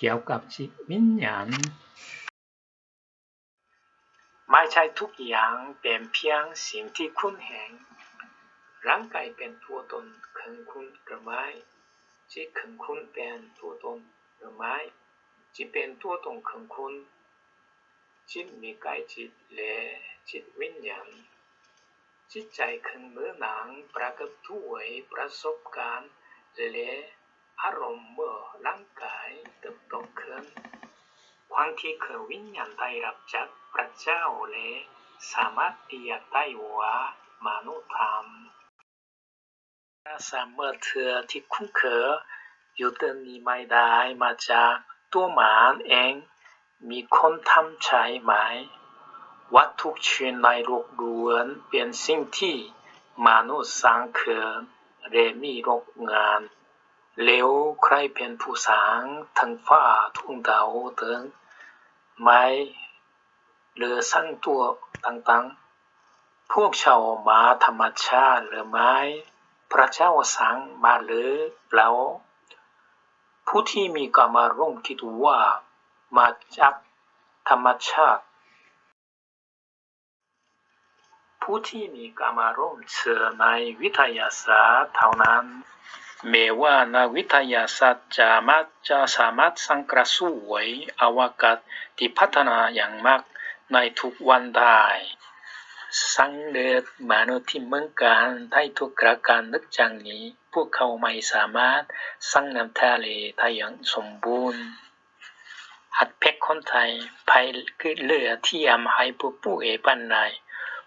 เกี่ยวกับจิตวิญญาณไม่ใช่ทุกอย่างเป็นเพียงสิ่งที่คุณเห็นร่างกายเป็นตัวตนของคุณหรือไม่จิตของคุณเป็นตัวตนหรือไม่จิตเป็นตัวตนของคุณจิตมีกายจิตและจิตวิญญาณจิตใจของเมื่อหนังปรากฏด้วยประสบการณ์และอารมณ์เมื่อร่าง ความที่คือวิญญาณได้รับจากพระเจ้าและสามารถเรียกได้ว่ามนุษย์ธรรมสามเมื่อเธอที่คุ้นเคยอยู่ตรงนี้ไม่ได้มาจากตัวมันเองมีคนทำใช่ไหมวัตถุชิ้นในโลกล้วนเป็นสิ่งที่มนุษย์สร้างขึ้นและมีโรงงานแล้วใครเป็นผู้สร้างทั้งฟ้าทุ่งดาวถึง ไม่หรือสร้างตัวต่างๆ พวกชาวมาธรรมชาติหรือไม่พระเจ้าสร้างมาหรือเปล่าผู้ที่มีกรรมารมณ์คิดว่ามาจากธรรมชาติ ผู้ที่มีกรรมารมณ์เชื่อในวิทยาศาสตร์เท่านั้น แม้ว่านวิทยาศาสตร์จะมักจะสามารถสร้างกระสวยอวกาศที่พัฒนาอย่างมากในทุกวันได้สังเด็จมนุษย์ที่เหมือนกันได้ทุกประการนึกจังนี้ พวกเขาไม่สามารถสร้างน้ำทะเลได้อย่างสมบูรณ์หัดเพกคนไทยภายเรือที่ยำให้ผู้ป่วยปันใด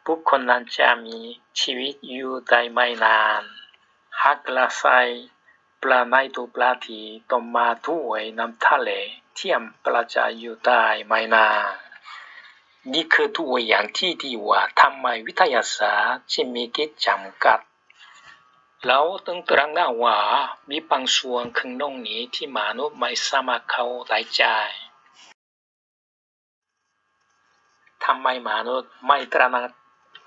บุคคลนั้นจะมีชีวิตอยู่ได้ไม่นาน หากละใส่ปลาในตัวปลาที่ต้มมาด้วยน้ำทะเลเทียมปลาจะอยู่ได้ไม่นานี่คือตัวอย่างที่ดีว่าทำไมวิทยาศาสตร์จึงมีกิจจำกัดเราต้องตระหนักว่ามีบางส่วนของโลกนี้ที่มนุษย์ไม่สามารถเข้าได้ใจทำไมมนุษย์ไม่ตระหนัก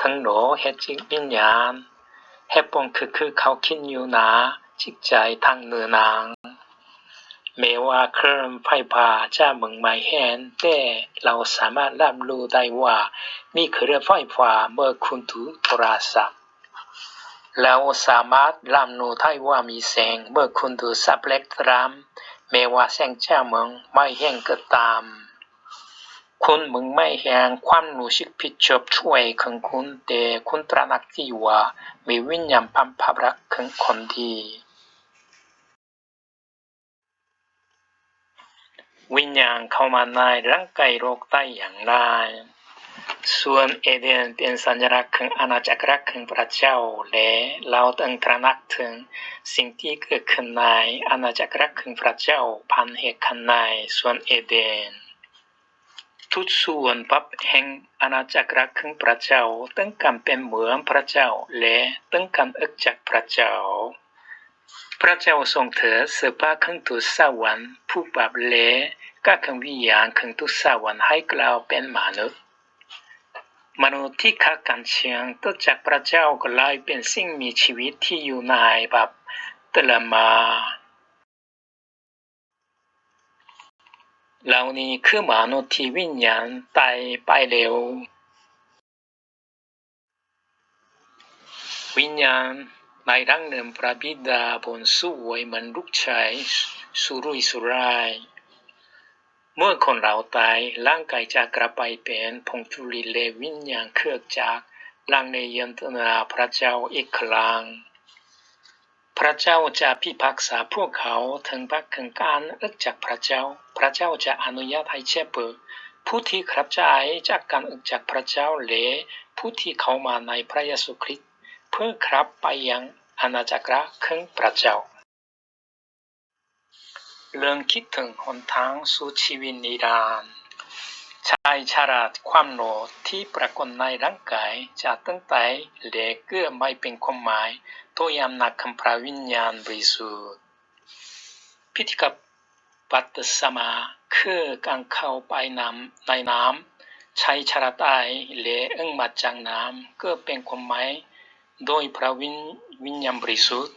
ทั้งโลกเหตุจิตวิญญาณ เหตุผลคือคือเขาคิดอยู่นะจิตใจทางเนื้อนังแม้ว่าเครื่องไฟฟ้าจะมึงไม่เห็นแต่เราสามารถรับรู้ได้ว่ามีเครื่องไฟฟ้าเมื่อคุณถือโทรศัพท์เราสามารถรับรู้ได้ว่ามีแสงเมื่อคุณถือสับเล็กรามแม้ว่าแสงจะเห็นก็ตามคุณมึงไม่เห็นความรู้สึกผิดชอบช่วยของคุณแต่คุณตระหนักที่ว่าม วิญญาณพันภาพรักของคนดีวิญญาณเข้ามาในร่างกายโรคได้อย่างไรส่วนเอเดนเป็นสัญลักษณ์ของอาณาจักรของพระเจ้าและเราต้องตระหนักถึงสิ่ง ที่เกิดขึ้นในอาณาจักรของพระเจ้าพันเหตุขันในส่วนเอเดนทุกส่วนปับแห่งอาณาจักรของพระเจ้าต้องการเป็นเหมือนพระเจ้าและต้องการเอกจากพระเจ้า พระเจ้าทรงเถิดเสื้าของทุสวรรค์ผู้ปรับเลก็ของวิญญาณของทุสวรรค์ให้กล่าวเป็นมนุษย์มนุษย์ที่ขาดการเชียงต่อจากพระเจ้าก็ลายเป็นสิ่งมีชีวิตที่อยู่ในแบบตละมา เหล่านี้คือมนุษย์ที่วิญญาณตายไปเร็ว วิญญาณในร่างหนึ่งพระบิดาบนสวยเหมือนลูกชายสุรุ่ยสุร่าย เมื่อคนเราตายร่างกายจะกลับไปเป็นพงจุลิเลวิญญาณเครือจากลังในยันตนาพระเจ้าอีกครั้ง ระเจ้าจะพิพากษาพวกเขาถึงพักของการเอกจากพระเจ้า พระเจ้าจะอนุญาตให้เชเปอผู้ที่ครับใจจากการเอกจากพระเจ้าและผู้ที่เข้ามาในพระเยซูคริสต์เพื่อครับไปยังอาณาจักรของพระเจ้าเรื่องคิดถึงหนทางสู่ชีวิตนิรันดร์ ชายชาราความโลภที่ปรากฏในร่างกายจะตั้งแต่เล็กเกือไม่เป็นความหมายตัวยามนักคำพระวิญญาณบริสุทธิ์พิธีกับปัตสมาคือการเข้าไปน้ำในน้ำชายชาราตายเละอึ้งมาจากน้ำก็เป็นความหมายโดยพระวิญญาณบริสุทธิ์